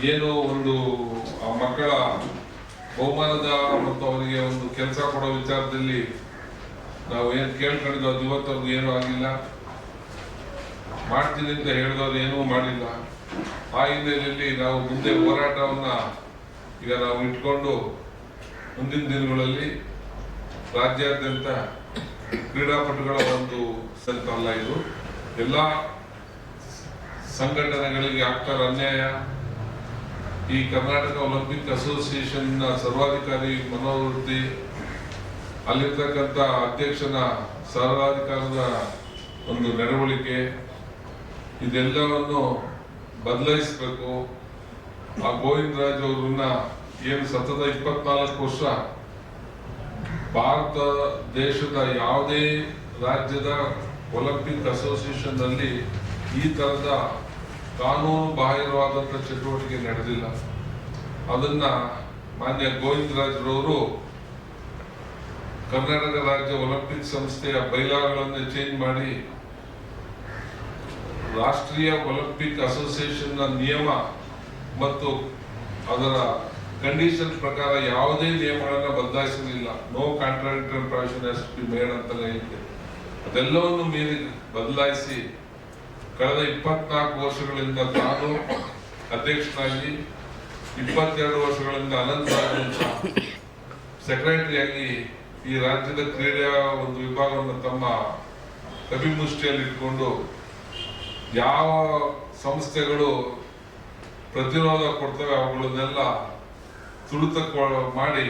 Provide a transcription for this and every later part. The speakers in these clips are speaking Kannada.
ಏನು ಒಂದು, ಆ ಮಕ್ಕಳ ಬಹುಮಾನದ ಮತ್ತು ಅವರಿಗೆ ಒಂದು ಕೆಲಸ ಕೊಡೋ ವಿಚಾರದಲ್ಲಿ ನಾವು ಏನು ಕೇಳ್ಕೊಂಡಿದ್ದು ಅದು ಇವತ್ತವ್ರಿಗೆ ಏನೂ ಆಗಿಲ್ಲ. ಮಾಡ್ತೀನಿ ಅಂತ ಹೇಳಿದವ್ರು ಏನೂ ಮಾಡಿಲ್ಲ. ಆ ಹಿನ್ನೆಲೆಯಲ್ಲಿ ನಾವು ಮುಂದೆ ಹೋರಾಟವನ್ನ ಈಗ ನಾವು ಇಟ್ಕೊಂಡು ಮುಂದಿನ ದಿನಗಳಲ್ಲಿ ರಾಜ್ಯಾದ್ಯಂತ ಕ್ರೀಡಾಪಟುಗಳ ಒಂದು ಅಲ್ಲ ಇದು. ಎಲ್ಲ ಸಂಘಟನೆಗಳಿಗೆ ಆಗ್ತಾರ ಅನ್ಯಾಯ. ಈ ಕರ್ನಾಟಕ ಒಲಿಂಪಿಕ್ ಅಸೋಸಿಯೇಷನ್ ಸರ್ವಾಧಿಕಾರಿ ಮನೋವೃತ್ತಿ, ಅಲ್ಲಿರ್ತಕ್ಕಂಥ ಅಧ್ಯಕ್ಷನ ಸರ್ವಾಧಿಕಾರದ ಒಂದು ನಡವಳಿಕೆ, ಇದೆಲ್ಲವನ್ನು ಬದಲಾಯಿಸಬೇಕು. ಆ ಗೋವಿಂದರಾಜ್ ಅವರನ್ನ ಏನು ಸತತ ಇಪ್ಪತ್ನಾಲ್ಕು ವರ್ಷ ಭಾರತ ದೇಶದ ಯಾವುದೇ ರಾಜ್ಯದ ಒಲಿಂಪಿಕ್ ಅಸೋಸಿಯೇಷನ್ನಲ್ಲಿ ಈ ತರದ ಕಾನೂನು ಬಾಹಿರವಾದಂಥ ಚಟುವಟಿಕೆ ನಡೆದಿಲ್ಲ. ಅದನ್ನ ಮಾನ್ಯ ಗೋವಿಂದರಾಜ್ರವರು ಕರ್ನಾಟಕ ರಾಜ್ಯ ಒಲಿಂಪಿಕ್ ಸಂಸ್ಥೆಯ ಬೈಲಾಗಳನ್ನು ಚೇಂಜ್ ಮಾಡಿ ರಾಷ್ಟ್ರೀಯ ಒಲಿಂಪಿಕ್ ಅಸೋಸಿಯೇಷನ್ನ ನಿಯಮ ಮತ್ತು ಅದರ ಕಂಡೀಷನ್ ಪ್ರಕಾರ ಯಾವುದೇ ನಿಯಮಗಳನ್ನ ಬದಲಾಯಿಸಲಿಲ್ಲ ನೋ ಕಾಂಟ್ರಾಕ್ಟರ್ ಪ್ರಾವಿಷನ್ ಮೇಡ್ ಅಂತಲೇ ಇದೆ ಅದೆಲ್ಲವನ್ನು ಮೀರಿ ಬದಲಾಯಿಸಿ ಕಳೆದ ಇಪ್ಪತ್ನಾಲ್ಕು ವರ್ಷಗಳಿಂದ ತಾನು ಅಧ್ಯಕ್ಷನಾಗಿ, ಇಪ್ಪತ್ತೆರಡು ವರ್ಷಗಳಿಂದ ಅನಂತ ಸೆಕ್ರೆಟರಿಯಾಗಿ ಈ ರಾಜ್ಯದ ಕ್ರೀಡೆಯ ಒಂದು ವಿಭಾಗವನ್ನು ತಮ್ಮ ಕಪಿಮುಷ್ಟಿಯಲ್ಲಿ ಇಟ್ಕೊಂಡು ಯಾವ ಸಂಸ್ಥೆಗಳು ಪ್ರತಿರೋಧ ಕೊಡ್ತವೆ ಅವುಗಳನ್ನೆಲ್ಲ ತುಳಿತ ಮಾಡಿ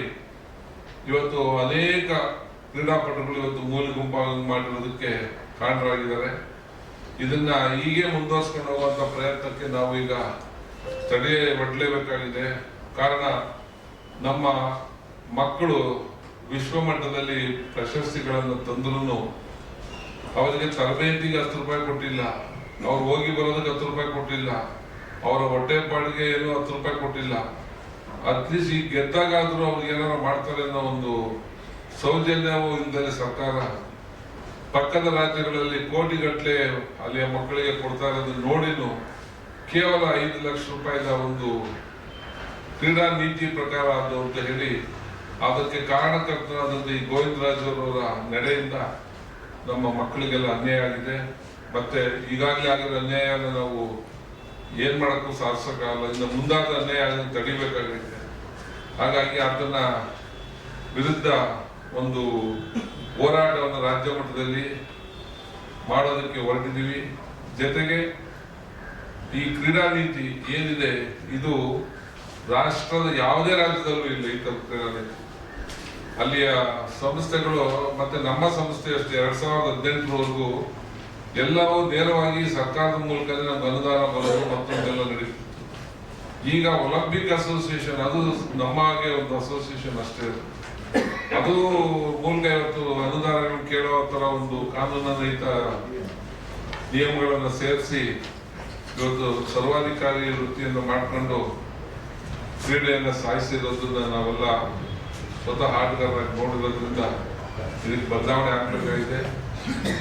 ಇವತ್ತು ಅನೇಕ ಕ್ರೀಡಾಪಟುಗಳು ಇವತ್ತು ಮೂಲೆ ಗುಂಪಾಗಿ ಮಾಡಿರೋದಕ್ಕೆ ಕಾರಣರಾಗಿದ್ದಾರೆ. ಇದನ್ನ ಹೀಗೆ ಮುಂದುವರ್ಸ್ಕೊಂಡು ಹೋಗುವಂತ ಪ್ರಯತ್ನಕ್ಕೆ ನಾವು ಈಗ ತಡೆ ಒಡ್ಲೇಬೇಕಾಗಿದೆ. ಕಾರಣ, ನಮ್ಮ ಮಕ್ಕಳು ವಿಶ್ವಮಟ್ಟದಲ್ಲಿ ಪ್ರಶಸ್ತಿಗಳನ್ನು ತಂದ್ರೂ ಅವರಿಗೆ ತರಬೇತಿಗೆ ಹತ್ತು ರೂಪಾಯಿ ಕೊಟ್ಟಿಲ್ಲ. ಅವ್ರು ಹೋಗಿ ಬರೋದಕ್ಕೆ ಹತ್ತು ರೂಪಾಯಿ ಕೊಟ್ಟಿಲ್ಲ. ಅವರ ಹೊಟ್ಟೆ ಬಾಡಿಗೆ ಏನು ಹತ್ತು ರೂಪಾಯಿ ಕೊಟ್ಟಿಲ್ಲ. ಅಟ್ಲೀಸ್ಟ್ ಈಗ ಗೆದ್ದಾಗಾದ್ರೂ ಅವ್ರಿಗೆ ಏನಾರ ಮಾಡ್ತಾರೆ ಅನ್ನೋ ಒಂದು ಸೌಜನ್ಯವೂ ಇಲ್ಲದೆ ಸರ್ಕಾರ ಪಕ್ಕದ ರಾಜ್ಯಗಳಲ್ಲಿ ಕೋಟಿಗಟ್ಟಲೆ ಅಲ್ಲಿಯ ಮಕ್ಕಳಿಗೆ ಕೊಡ್ತಾ ಇರೋದನ್ನು ನೋಡಿನು ಕೇವಲ ಐದು ಲಕ್ಷ ರೂಪಾಯಿದ ಒಂದು ಕ್ರೀಡಾ ನೀತಿ ಪ್ರಕಾರ ಅದು ಅಂತ ಹೇಳಿ ಅದಕ್ಕೆ ಕಾರಣಕರ್ತನಾದಂಥ ಈ ಗೋವಿಂದರಾಜ್ ಅವರ ನಡೆಯಿಂದ ನಮ್ಮ ಮಕ್ಕಳಿಗೆಲ್ಲ ಅನ್ಯಾಯ ಆಗಿದೆ. ಮತ್ತೆ ಈಗಾಗಲೇ ಆಗಿರೋ ಅನ್ಯಾಯನ ನಾವು ಏನ್ ಮಾಡೋಕ್ಕೂ ಸಾಧಿಸೋಕ್ಕಾಗಲ್ಲ ಇನ್ನು ಮುಂದಾದ ಅನ್ಯಾಯ ತಡಿಬೇಕಾಗಿದೆ. ಹಾಗಾಗಿ ಅದನ್ನ ವಿರುದ್ಧ ಒಂದು ಹೋರಾಟವನ್ನು ರಾಜ್ಯ ಮಟ್ಟದಲ್ಲಿ ಮಾಡೋದಕ್ಕೆ ಹೊರಟಿದ್ದೀವಿ. ಜೊತೆಗೆ ಈ ಕ್ರೀಡಾ ನೀತಿ ಏನಿದೆ, ಇದು ರಾಷ್ಟ್ರದ ಯಾವುದೇ ರಾಜ್ಯದಲ್ಲೂ ಇಲ್ಲ ಈ ಕ್ರೀಡಾ ನೀತಿ. ಅಲ್ಲಿಯ ಸಂಸ್ಥೆಗಳು ಮತ್ತೆ ನಮ್ಮ ಸಂಸ್ಥೆ ಅಷ್ಟೇ, ಎರಡ್ ಸಾವಿರದ ಹದಿನೆಂಟರವರೆಗೂ ಎಲ್ಲವೂ ನೇರವಾಗಿ ಸರ್ಕಾರದ ಮೂಲಕನೇ ನಮ್ಮ ಅನುದಾನ ಬರೋದು ಮತ್ತೊಂದೆಲ್ಲ ನಡೀತಿತ್ತು ಈಗ ಒಲಿಂಪಿಕ್ ಅಸೋಸಿಯೇಷನ್, ಅದು ನಮ್ಮ ಹಾಗೆ ಒಂದು ಅಸೋಸಿಯೇಷನ್ ಅಷ್ಟೇ ಅದು. ಮೂಲಕ ಇವತ್ತು ಅನುದಾನಗಳು ಕೇಳೋ ತರ ಒಂದು ಕಾನೂನರಹಿತ ನಿಯಮಗಳನ್ನು ಸೇರಿಸಿ ಇವತ್ತು ಸರ್ವಾಧಿಕಾರಿ ವೃತ್ತಿಯನ್ನು ಮಾಡ್ಕೊಂಡು ಕ್ರೀಡೆಯನ್ನ ಸಾಯಿಸಿರೋದನ್ನ ನಾವೆಲ್ಲ ಸ್ವತಃ ಆಟಗಾರರಾಗಿ ನೋಡಿರೋದ್ರಿಂದ ಇದಕ್ಕೆ ಬದಲಾವಣೆ ಆಗ್ಬೇಕಾಗಿದೆ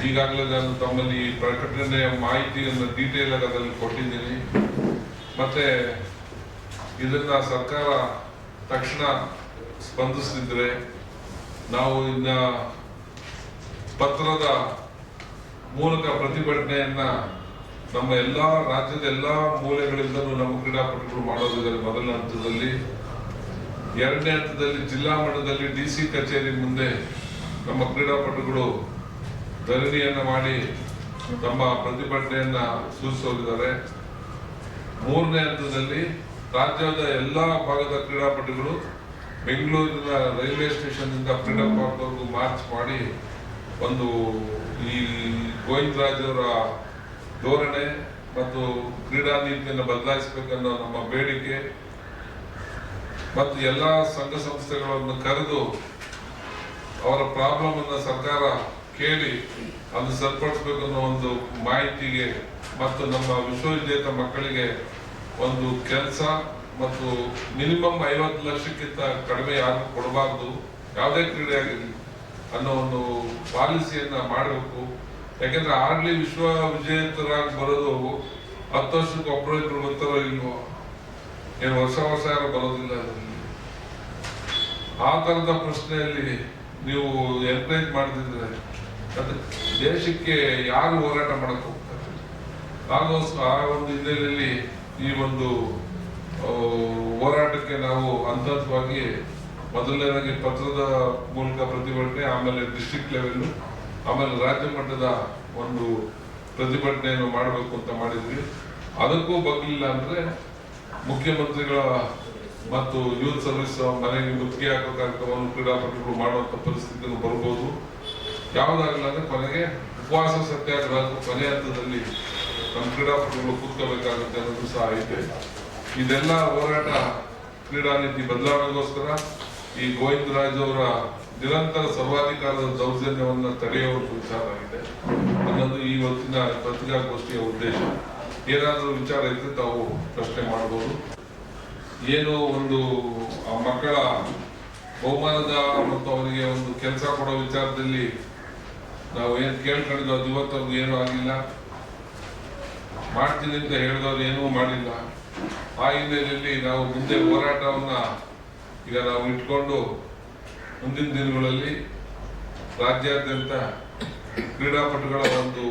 ಈಗಾಗಲೇ ನಾನು ತಮ್ಮಲ್ಲಿ ಪ್ರಕಟಣೆಯ ಮಾಹಿತಿಯನ್ನು ಡೀಟೇಲ್ ಆಗಿ ಅದರಲ್ಲಿ ಕೊಟ್ಟಿದ್ದೀನಿ ಮತ್ತೆ ಇದನ್ನ ಸರ್ಕಾರ ತಕ್ಷಣ ಸ್ಪಂದಿಸ್ತಿದ್ರೆ ನಾವು ಇನ್ನ ಪತ್ರದ ಮೂಲಕ ಪ್ರತಿಭಟನೆಯನ್ನ ನಮ್ಮ ಎಲ್ಲಾ ರಾಜ್ಯದ ಎಲ್ಲಾ ಮೂಲೆಗಳಿಂದಲೂ ನಮ್ಮ ಕ್ರೀಡಾಪಟುಗಳು ಮಾಡೋದಿದ್ದಾರೆ ಮೊದಲನೇ ಹಂತದಲ್ಲಿ, ಎರಡನೇ ಹಂತದಲ್ಲಿ ಜಿಲ್ಲಾ ಮಟ್ಟದಲ್ಲಿ ಡಿ ಸಿ ಕಚೇರಿ ಮುಂದೆ ನಮ್ಮ ಕ್ರೀಡಾಪಟುಗಳು ಧರಣಿಯನ್ನ ಮಾಡಿ ತಮ್ಮ ಪ್ರತಿಭಟನೆಯನ್ನ ಸೂಚಿಸೋಗಿದ್ದಾರೆ ಮೂರನೇ ಹಂತದಲ್ಲಿ ರಾಜ್ಯದ ಎಲ್ಲಾ ಭಾಗದ ಕ್ರೀಡಾಪಟುಗಳು ಬೆಂಗಳೂರಿನ ರೈಲ್ವೆ ಸ್ಟೇಷನ್ ಇಂದ ಫ್ರೀಡಂ ಪಾರ್ಕ್ ವರೆಗೂ ಮಾರ್ಚ್ ಮಾಡಿ ಒಂದು ಈ ಗೋವಿಂದರಾಜ್ ಅವರ ಧೋರಣೆ ಮತ್ತು ಕ್ರೀಡಾ ನೀತಿಯನ್ನು ಬದಲಾಯಿಸಬೇಕನ್ನೋ ನಮ್ಮ ಬೇಡಿಕೆ ಮತ್ತು ಎಲ್ಲ ಸಂಘ ಸಂಸ್ಥೆಗಳನ್ನು ಕರೆದು ಅವರ ಪ್ರಾಬ್ಲಮ್ ಅನ್ನ ಸರ್ಕಾರ ಕೇಳಿ ಅದು ಸರಿಪಡಿಸಬೇಕು ಅನ್ನೋ ಒಂದು ಮಾಹಿತಿಗೆ ಮತ್ತು ನಮ್ಮ ವಿಶ್ವವಿದ್ಯಾಲಯದ ಮಕ್ಕಳಿಗೆ ಒಂದು ಕೆಲಸ ಮತ್ತು ಮಿನಿಮಮ್ ಐವತ್ತು ಲಕ್ಷಕ್ಕಿಂತ ಕಡಿಮೆ ಯಾರು ಕೊಡಬಾರ್ದು, ಯಾವುದೇ ಕ್ರೀಡೆ ಆಗಿರಲಿ ಅನ್ನೋ ಒಂದು ಪಾಲಿಸಿಯನ್ನ ಮಾಡಬೇಕು. ಯಾಕೆಂದ್ರೆ ಆಗ್ಲಿ ವಿಶ್ವ ವಿಜೇತರಾಗಿ ಬರೋದು ಹತ್ತು ವರ್ಷಕ್ಕೆ ಒಬ್ಬರು ಇಬ್ರು ಬರ್ತಾರೋ ಇಲ್ವೋ? ಏನು ವರ್ಷ ವರ್ಷ ಯಾರು ಬರೋದಿಲ್ಲ ಅದರಲ್ಲಿ. ಆ ಥರದ ಪ್ರಶ್ನೆಯಲ್ಲಿ ನೀವು ಎನ್ಕರೇಜ್ ಮಾಡ್ತಿದ್ರೆ ಅದು ದೇಶಕ್ಕೆ ಯಾರು ಹೋರಾಟ ಮಾಡಕ್ ಹೋಗ್ತಾರೆ? ಆಗೋಸ್ಕರ ಆ ಒಂದು ಹಿನ್ನೆಲೆಯಲ್ಲಿ ಈ ಒಂದು ಹೋರಾಟಕ್ಕೆ ನಾವು ಹಂತವಾಗಿ ಮೊದಲನೇದಾಗಿ ಪತ್ರದ ಮೂಲಕ ಪ್ರತಿಭಟನೆ, ಆಮೇಲೆ ಡಿಸ್ಟ್ರಿಕ್ಟ್ ಲೆವೆಲ್ ಆಮೇಲೆ ರಾಜ್ಯ ಮಟ್ಟದ ಒಂದು ಪ್ರತಿಭಟನೆಯನ್ನು ಮಾಡಬೇಕು ಅಂತ ಮಾಡಿದ್ವಿ. ಅದಕ್ಕೂ ಬಗ್ಲಿಲ್ಲ ಅಂದ್ರೆ ಮುಖ್ಯಮಂತ್ರಿಗಳ ಮತ್ತು ಯೂತ್ ಸರ್ವಿಸ್ ಮನೆಗೆ ಮುತ್ತಿಗೆ ಹಾಕೋ ಕಾರ್ಯಕ್ರಮವನ್ನು ಕ್ರೀಡಾಪಟುಗಳು ಮಾಡುವಂತ ಪರಿಸ್ಥಿತಿಯನ್ನು ಬರಬಹುದು ಯಾವುದಾಗಲ್ಲ ಅಂದ್ರೆ ಕೊನೆಗೆ ಉಪವಾಸ ಸತ್ಯಾಗ್ರಹ ಕೊನೆ ಹಂತದಲ್ಲಿ ನಮ್ಮ ಕ್ರೀಡಾಪಟುಗಳು ಕೂತ್ಕೋಬೇಕಾಗುತ್ತೆ ಅನ್ನೋದು ಸಹ ಐತೆ. ಇದೆಲ್ಲ ಹೋರಾಟ ಕ್ರೀಡಾ ನೀತಿ ಬದಲಾವಣೆಗೋಸ್ಕರ ಈ ಗೋವಿಂದರಾಜ್ ಅವರ ನಿರಂತರ ಸರ್ವಾಧಿಕಾರದ ದೌರ್ಜನ್ಯವನ್ನು ತಡೆಯುವ ವಿಚಾರ ಆಗಿದೆ ಅನ್ನೋದು ಈ ಹೊತ್ತಿನ ಪತ್ರಿಕಾಗೋಷ್ಠಿಯ ಉದ್ದೇಶ. ಏನಾದರೂ ವಿಚಾರ ಇದ್ರೆ ತಾವು ಪ್ರಶ್ನೆ ಮಾಡಬಹುದು ಏನು ಒಂದು ಆ ಮಕ್ಕಳ ಬಹುಮಾನದ ಮತ್ತು ಅವರಿಗೆ ಒಂದು ಕೆಲಸ ಕೊಡೋ ವಿಚಾರದಲ್ಲಿ ನಾವು ಏನು ಕೇಳ್ಕೊಂಡಿದ್ದು ಅದು ಇವತ್ತವರೆಗೂ ಏನೂ ಆಗಿಲ್ಲ. ಮಾಡ್ತೀನಿ ಅಂತ ಹೇಳಿದವರು ಏನೂ ಮಾಡಿಲ್ಲ. ಆ ಹಿನ್ನೆಲೆಯಲ್ಲಿ ನಾವು ಮುಂದೆ ಹೋರಾಟವನ್ನು ಈಗ ನಾವು ಇಟ್ಕೊಂಡು ಮುಂದಿನ ದಿನಗಳಲ್ಲಿ ರಾಜ್ಯಾದ್ಯಂತ ಕ್ರೀಡಾಪಟುಗಳ ಒಂದು